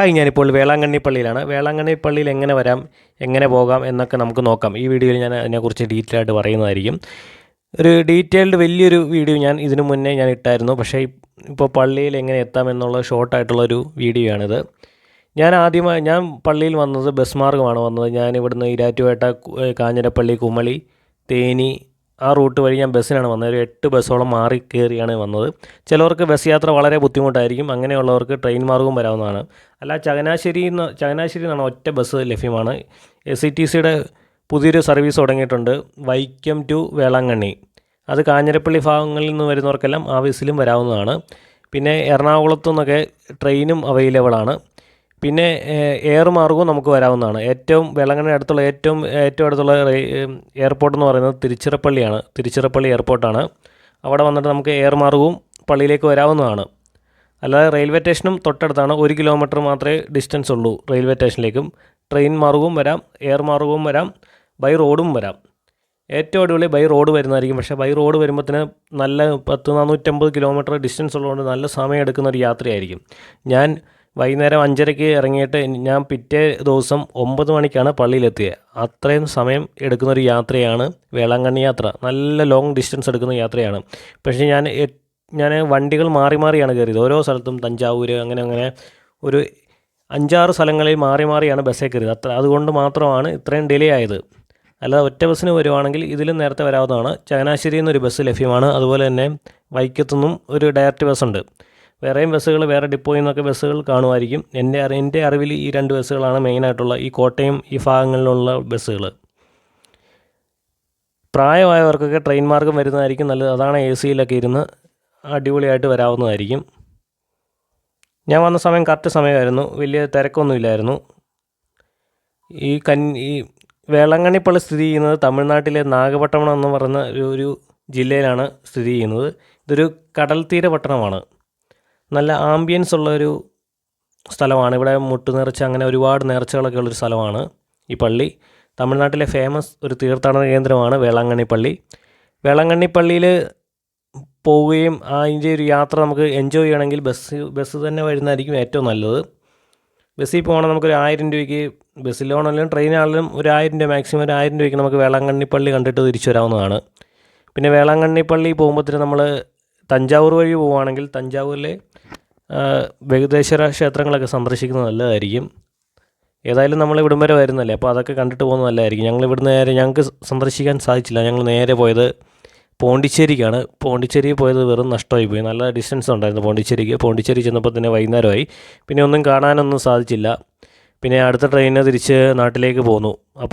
Hi ഞാനിപ്പോൾ വേളാങ്കണ്ണി പള്ളിയിലാണ്. വേളാങ്കണ്ണി പള്ളിയിൽ എങ്ങനെ വരാം എങ്ങനെ പോകാം എന്നൊക്കെ നമുക്ക് നോക്കാം. ഈ വീഡിയോയിൽ ഞാൻ അതിനെക്കുറിച്ച് ഡീറ്റെയിൽ ആയിട്ട് പറയുന്നതായിരിക്കും. ഒരു ഡീറ്റെയിൽഡ് വലിയൊരു വീഡിയോ ഞാൻ ഇതിനു മുന്നേ ഞാൻ ഇട്ടായിരുന്നു. പക്ഷേ ഇപ്പോൾ പള്ളിയിൽ എങ്ങനെ എത്താം എന്നുള്ള ഷോർട്ടായിട്ടുള്ളൊരു വീഡിയോ ആണിത്. ഞാൻ ആദ്യമായി ഞാൻ പള്ളിയിൽ വന്നത് ബസ് മാർഗമാണ് വന്നത് ഞാൻ ഇവിടുന്ന് ഇരാറ്റുപേട്ട കാഞ്ഞിരപ്പള്ളി കുമളി തേനി ആ റൂട്ട് വഴി ഞാൻ ബസ്സിനാണ് വന്നത്. ഒരു എട്ട് ബസ്സോളം മാറി കയറിയാണ് വന്നത്. ചിലവർക്ക് ബസ് യാത്ര വളരെ ബുദ്ധിമുട്ടായിരിക്കും. അങ്ങനെയുള്ളവർക്ക് ട്രെയിൻ മാർഗവും വരാവുന്നതാണ്. അല്ല ചങ്ങനാശ്ശേരി ചങ്ങനാശ്ശേരി നിന്നാണ് ഒറ്റ ബസ് ലഭ്യമാണ്. എസ് സി ടി സിയുടെ പുതിയൊരു സർവീസ് തുടങ്ങിയിട്ടുണ്ട്. വൈക്കം ടു വേളാങ്കണ്ണി. അത് കാഞ്ഞിരപ്പള്ളി ഭാഗങ്ങളിൽ നിന്ന് വരുന്നവർക്കെല്ലാം ആ ബസ്സിലും വരാവുന്നതാണ്. പിന്നെ എറണാകുളത്തു നിന്നൊക്കെ ട്രെയിനും അവൈലബിൾ ആണ് പിന്നെ എയർ മാർഗവും നമുക്ക് വരാവുന്നതാണ്. ഏറ്റവും വേളാങ്കണ്ണി അടുത്തുള്ള ഏറ്റവും ഏറ്റവും അടുത്തുള്ള എയർപോർട്ട് എന്ന് പറയുന്നത് തിരുച്ചിറപ്പള്ളിയാണ്. തിരുച്ചിറപ്പള്ളി എയർപോർട്ടാണ് അവിടെ വന്നിട്ട് നമുക്ക് എയർ മാർഗവും പള്ളിയിലേക്ക് വരാവുന്നതാണ്. അല്ലാതെ റെയിൽവേ സ്റ്റേഷനും തൊട്ടടുത്താണ്. ഒരു കിലോമീറ്റർ മാത്രമേ ഡിസ്റ്റൻസ് ഉള്ളൂ റെയിൽവേ സ്റ്റേഷനിലേക്കും ട്രെയിൻ മാർഗവും വരാം എയർ മാർഗവും വരാം ബൈ റോഡും വരാം. ഏറ്റവും അടിപൊളി ബൈ റോഡ് വരുന്നതായിരിക്കും. പക്ഷേ ബൈ റോഡ് വരുമ്പോഴത്തേന് നല്ല പത്ത് നാനൂറ്റമ്പത് കിലോമീറ്റർ ഡിസ്റ്റൻസ് ഉള്ളതുകൊണ്ട് നല്ല സമയം എടുക്കുന്ന ഒരു യാത്രയായിരിക്കും. ഞാൻ വൈകുന്നേരം അഞ്ചരയ്ക്ക് ഇറങ്ങിയിട്ട് ഞാൻ പിറ്റേ ദിവസം ഒമ്പത് മണിക്കാണ് പള്ളിയിലെത്തിയത് അത്രയും സമയം എടുക്കുന്ന ഒരു യാത്രയാണ് വേളാങ്കണ്ണി യാത്ര. നല്ല ലോങ് ഡിസ്റ്റൻസ് എടുക്കുന്ന യാത്രയാണ്. പക്ഷേ ഞാൻ ഞാൻ വണ്ടികൾ മാറി മാറിയാണ് കയറിയത്. ഓരോ സ്ഥലത്തും തഞ്ചാവൂർ അങ്ങനെ അങ്ങനെ ഒരു അഞ്ചാറ് സ്ഥലങ്ങളിൽ മാറി മാറിയാണ് ബസ്സിൽ കയറിയത്. അത്ര അതുകൊണ്ട് മാത്രമാണ് ഇത്രയും ഡിലേ ആയത്. അല്ലാതെ ഒറ്റ ബസ്സിന് വരുവാണെങ്കിൽ ഇതിലും നേരത്തെ വരാവുന്നതാണ്. ചങ്ങനാശ്ശേരിയിൽ നിന്നൊരു ബസ് ലഭ്യമാണ്. അതുപോലെ തന്നെ വൈക്കത്തുനിന്നും ഒരു ഡയറക്റ്റ് ബസ്സുണ്ട് വേറെയും ബസ്സുകൾ വേറെ ഡിപ്പോയിൽ നിന്നൊക്കെ ബസ്സുകൾ കാണുമായിരിക്കും. എന്റെ അറി എന്റെ അറിവിൽ ഈ രണ്ട് ബസ്സുകളാണ് മെയിനായിട്ടുള്ള ഈ കോട്ടയം ഈ ഭാഗങ്ങളിലുള്ള ബസ്സുകൾ. പ്രായമായവർക്കൊക്കെ ട്രെയിൻ മാർഗം വരുന്നതായിരിക്കും നല്ലത്. അതാണ് എ സിയിലൊക്കെ ഇരുന്ന് അടിപൊളിയായിട്ട് വരാവുന്നതായിരിക്കും. ഞാൻ വന്ന സമയം കറക്റ്റ് സമയമായിരുന്നു. വലിയ തിരക്കൊന്നുമില്ലായിരുന്നു. ഈ കൻ ഈ വേളങ്ങണിപ്പള്ളി പള്ളി സ്ഥിതി ചെയ്യുന്നത് തമിഴ്നാട്ടിലെ നാഗപട്ടണം എന്ന് പറയുന്ന ഒരു ഒരു ജില്ലയിലാണ് സ്ഥിതി ചെയ്യുന്നത്. ഇതൊരു കടൽ തീര പട്ടണമാണ് നല്ല ആംബിയൻസ് ഉള്ളൊരു സ്ഥലമാണ്. ഇവിടെ മുട്ടു നേർച്ച അങ്ങനെ ഒരുപാട് നേർച്ചകളൊക്കെ ഉള്ളൊരു സ്ഥലമാണ് ഈ പള്ളി. തമിഴ്നാട്ടിലെ ഫേമസ് ഒരു തീർത്ഥാടന കേന്ദ്രമാണ് വേളാങ്കണ്ണി പള്ളി വേളാങ്കണ്ണി പള്ളിയിൽ പോവുകയും അതിന്റെ ഒരു യാത്ര നമുക്ക് എൻജോയ് ചെയ്യണമെങ്കിൽ ബസ് ബസ് തന്നെ വരുന്നതായിരിക്കും ഏറ്റവും നല്ലത്. ബസ്സിൽ പോകണം നമുക്കൊരു ആയിരം രൂപയ്ക്ക് ബസ്സിലാണെങ്കിലും ട്രെയിനാണെങ്കിലും ഒരു ആയിരം രൂപ മാക്സിമം ഒരു ആയിരം രൂപയ്ക്ക് നമുക്ക് വേളാങ്കണ്ണി പള്ളി കണ്ടിട്ട് തിരിച്ചു വരാവുന്നതാണ് പിന്നെ വേളാങ്കണ്ണി പള്ളി പോകുമ്പോഴത്തേന് നമ്മൾ തഞ്ചാവൂർ വഴി പോവുകയാണെങ്കിൽ തഞ്ചാവൂരിലെ ബഹുദേശ്വര ക്ഷേത്രങ്ങളൊക്കെ സന്ദർശിക്കുന്നത് നല്ലതായിരിക്കും. ഏതായാലും നമ്മൾ ഇവിടം വരെ വരുന്നല്ലേ? അപ്പോൾ അതൊക്കെ കണ്ടിട്ട് പോകുന്നത് നല്ലതായിരിക്കും. ഞങ്ങൾ ഇവിടുന്ന് നേരെ ഞങ്ങൾക്ക് സന്ദർശിക്കാൻ സാധിച്ചില്ല. ഞങ്ങൾ നേരെ പോയത് പോണ്ടിച്ചേരിക്കാണ്. പോണ്ടിച്ചേരി പോയത് വെറും നഷ്ടമായി പോയി. നല്ല ഡിസ്റ്റൻസ് ഉണ്ടായിരുന്നു പോണ്ടിച്ചേരിക്ക്. പോണ്ടിച്ചേരി ചെന്നപ്പോൾ തന്നെ വൈകുന്നേരമായി. പിന്നെ ഒന്നും കാണാനൊന്നും സാധിച്ചില്ല. പിന്നെ അടുത്ത ട്രെയിനിന് തിരിച്ച് നാട്ടിലേക്ക് പോന്നു. അപ്പോൾ